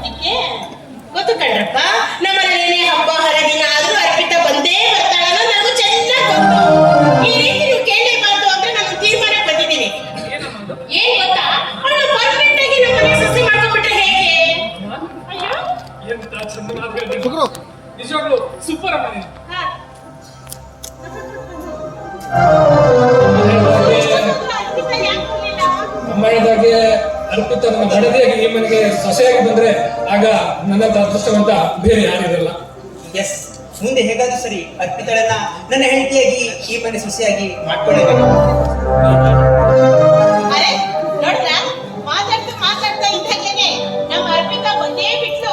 ಅದಕ್ಕೆ ಗೊತ್ತು ಕಣ್ರಪ್ಪ? ನಮ್ಮನೇನೆ ಹಬ್ಬ ಹರಿದಿನ ಮತ್ತು ನನ್ನ ಈ ಮನೆಗೆ ಸೊಸೆಯಾಗಿ ಬಂದ್ರೆ ಆಗ ನನ್ನ ಅದೃಷ್ಟವಂತ ಬೇರೆ ಯಾರಿರಲ್ಲ ಎಸ್ ಮುಂದೆ ಹೇಗಾದ್ರೂ ಸರಿ ಅರ್ಪಿತಳನ್ನ ನನ್ನ ಹೆಂಡತಿಯಾಗಿ ಈ ಮನೆ ಸೊಸೆಯಾಗಿ ಮಾಡ್ಕೊಳ್ಳೇಬೇಕು. ಮಾತಾಡ್ತಾ ಮಾತಾಡ್ತಾ ಇದ್ದಾಗಲೇನೆ ನಮ್ಮ ಅರ್ಪಿತಾ ಬಂದೇ ಬಿಟ್ಲು.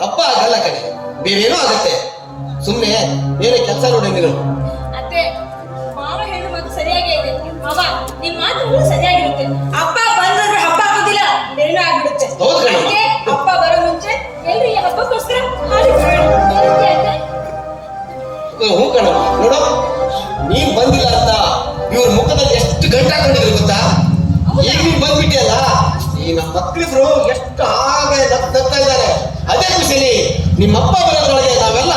ಹಬ್ಬ ಆಗಲ್ಲ ಕಣೆ. ಬೇರೇನೋ ಆಗುತ್ತೆ. ಸುಮ್ಮನೆ ಬೇರೆ ಕೆಲಸ ನೋಡಂಗಿಲ್ಲ ಅತ್ತೆ ಸರಿಯಾಗಿ ಹಬ್ಬ ಬಂದ್ರೆ ಹಬ್ಬ ಆಗೋದಿಲ್ಲ ಬರೋ ಮುಂಚೆ ಹ್ಞೂ ಕಣಮ್ಮ. ನೋಡು ನೀನ್ ಬಂದಿಲ್ಲ ಅಂತ ಇವ್ರ ಮುಖದಲ್ಲಿ ಎಷ್ಟು ಗಂಟೆ ಹಾಕೊಂಡಿದ್ರು ಗೊತ್ತಾ? ಈಗ ನೀನ್ ಬಂದ್ಬಿಟ್ಟಿಯಲ್ಲ ಈ ನಮ್ಮ ಮಕ್ಳಿದ್ರು ಎಷ್ಟು ಹಾಗೆ ದಪ್ಪ ಇದ್ದಾರೆ. ಅದೇ ಖುಷಿಲಿ. ನಿಮ್ಮಪ್ಪ ಬರೋದ್ರೊಳಗೆ ನಾವೆಲ್ಲ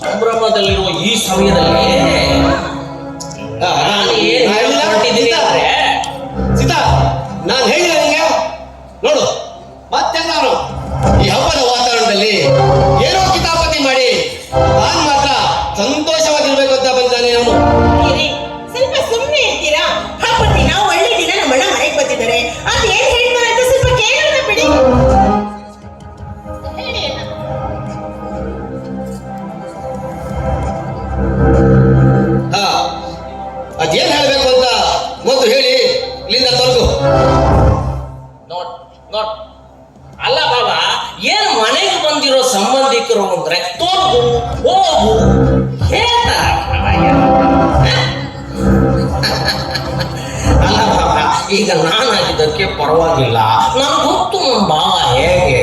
ಸಂಭ್ರಮದಲ್ಲಿರುವ ಈ ಸಮಯದಲ್ಲಿ ನಾನು ಹೇಳಿದ ನೋಡು. ಮತ್ತೆ ನಾನು ಹೋದ್ರು ಅಂದ್ರೆ ತೋರ್ಗು ಹೋಗು ಹೇಳ್ತಾರ ಅಲ್ಲ ಈಗ ನಾನಾಗಿದ್ದಕ್ಕೆ ಪರವಾಗಿಲ್ಲ. ನನಗೆ ಗೊತ್ತು ನಮ್ಮ ಭಾವ ಹೇಗೆ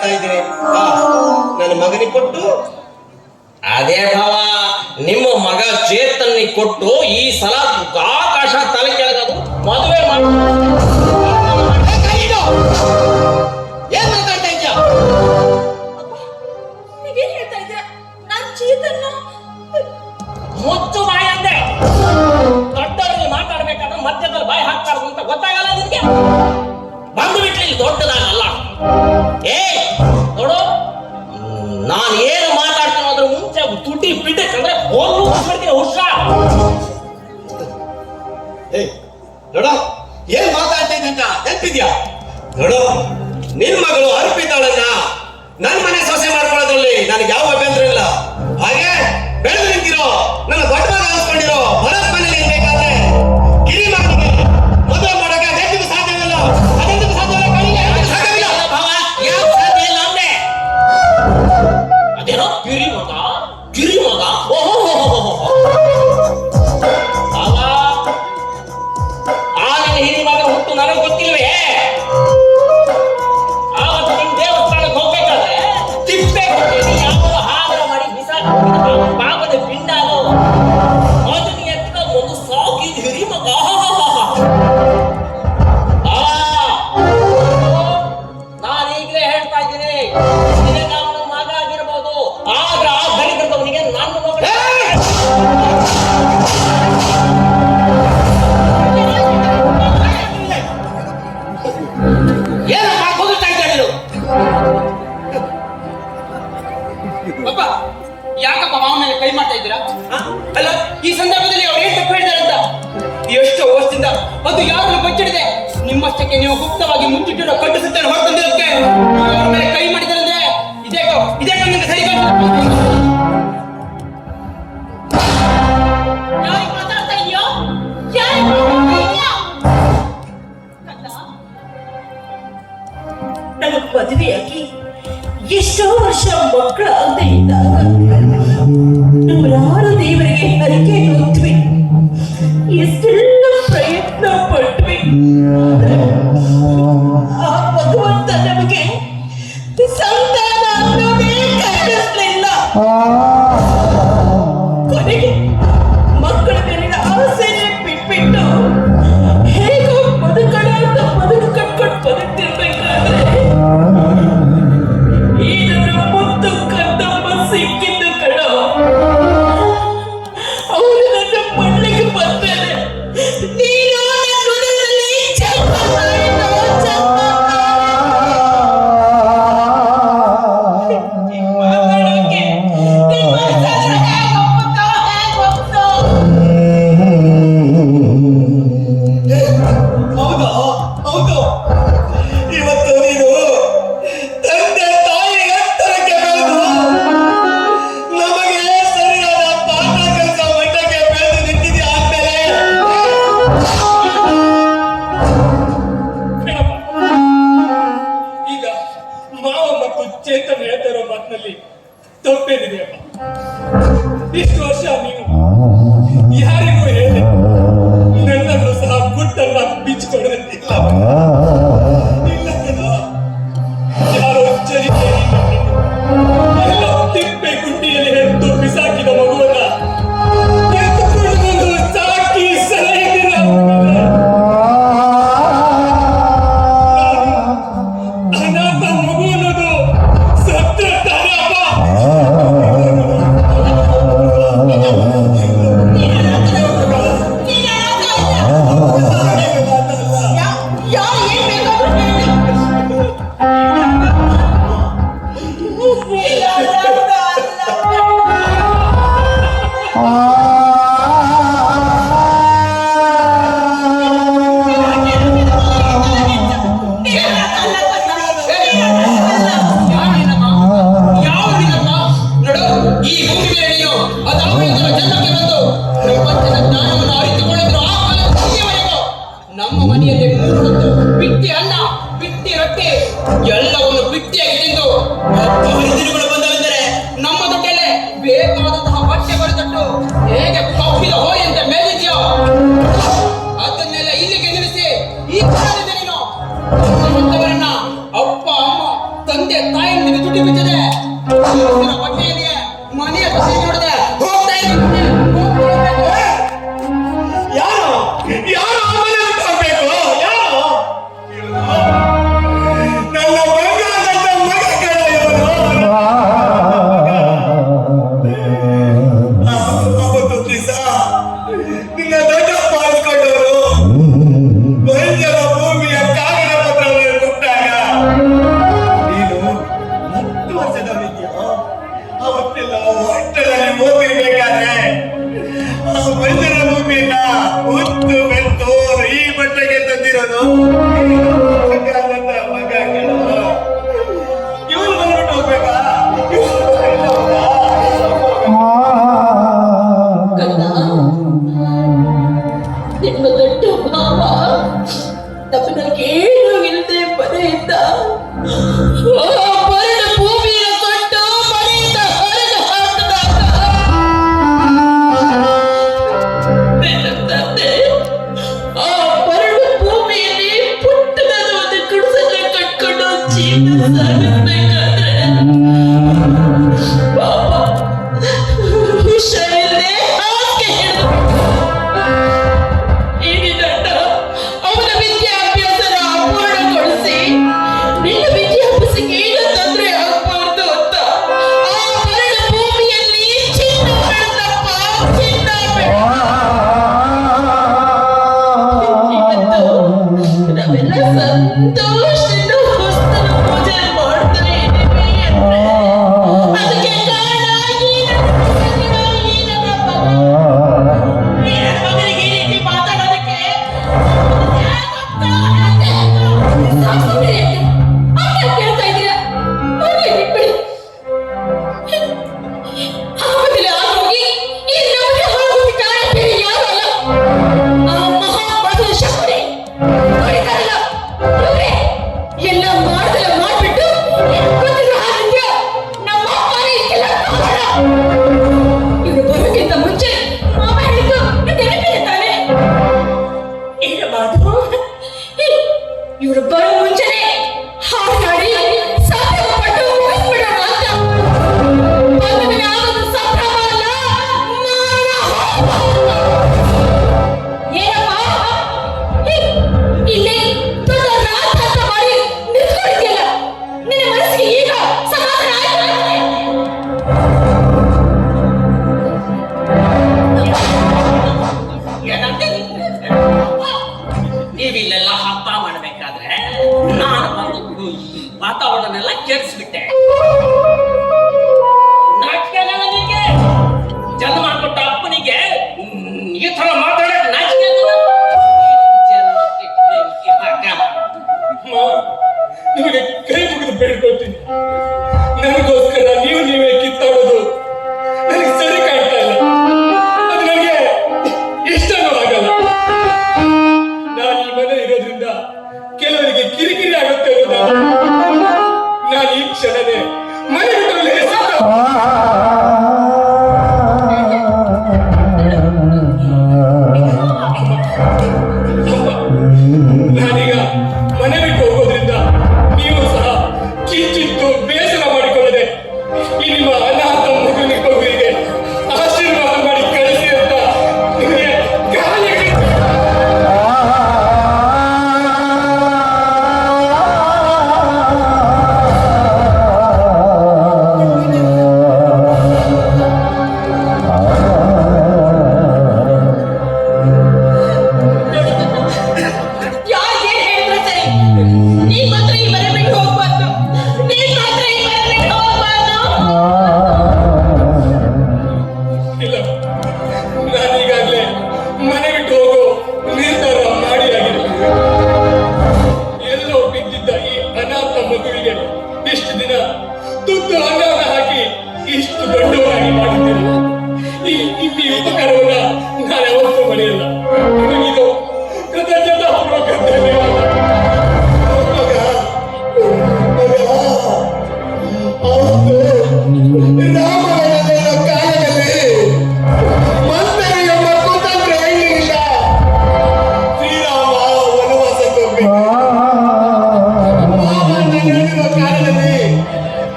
ಹೇಳ್ತಾ ಇದ್ದೀನಿ ನನ್ನ ಮಗನಿಗೆ ಕೊಟ್ಟು? ಅದೇ ಭಾವ ನಿಮ್ಮ ಮಗ ಚೇತನ್ನಿ ಕೊಟ್ಟು ಈ ಸಲ ಆಕಾಶ ತಲೆ ಕೆಳಗದು ಮದುವೆ ಮಾಡಿ. ಏನ್ ಮಾತಾಡ್ತಾ ಹೇಳ್ತಾ ಮುಚ್ಚು ಬಾಯಿ ಅಂದೆ. ದೊಡ್ಡವ್ರಿಗೆ ಮಾತಾಡ್ಬೇಕಾದ್ರೆ ಮಧ್ಯದಲ್ಲಿ ಬಾಯಿ ಹಾಕ್ತಾರ ಅಂತ ಗೊತ್ತಾಗಲ್ಲ ನಿನ್ಗೆ? ಬಂದು ಬಿಟ್ಲಿ ದೊಡ್ಡದಾಗಲ್ಲ. ಬಿಟ್ಟೆ ಚಂದ್ರ ಹೋಗು ಮಾಡ್ತೀನಿ ಹುಷಾ ಏ ನೋಡ, ಏನ್ ಮಾತಾಡ್ತೀನಿ ಅಂತ ನೆನಪಿದ್ಯಾ? ನೋಡು, ನಿನ್ ಮಗಳು ಅರ್ಪ ಅಷ್ಟಕ್ಕೆ ನೀವು ಗುಪ್ತವಾಗಿ ಮುಂಚಿಟ್ಟಿರೋ ಕಟ್ಟು ಸುತ್ತನ್ನು ಹೊರತಂದಿರೋದಕ್ಕೆ ಅವ್ರ ಕೈ ನಿಮ್ಗೆ ಸರಿ ಎಷ್ಟೋ ವರ್ಷ ಮಕ್ಕಳಾಗದೆ ಇದ್ದಾಗ ನೂರಾರು ದೇವರಿಗೆ ಅರಿಕೆ ಎಷ್ಟೆಲ್ಲ 耶。好狗好狗。ನಿಮಗೆ ಕೈ ಮುಗಿದು ಬೇಡ್ಕೊಳ್ತೀನಿ. ನನಗೋಸ್ಕರ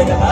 れたな？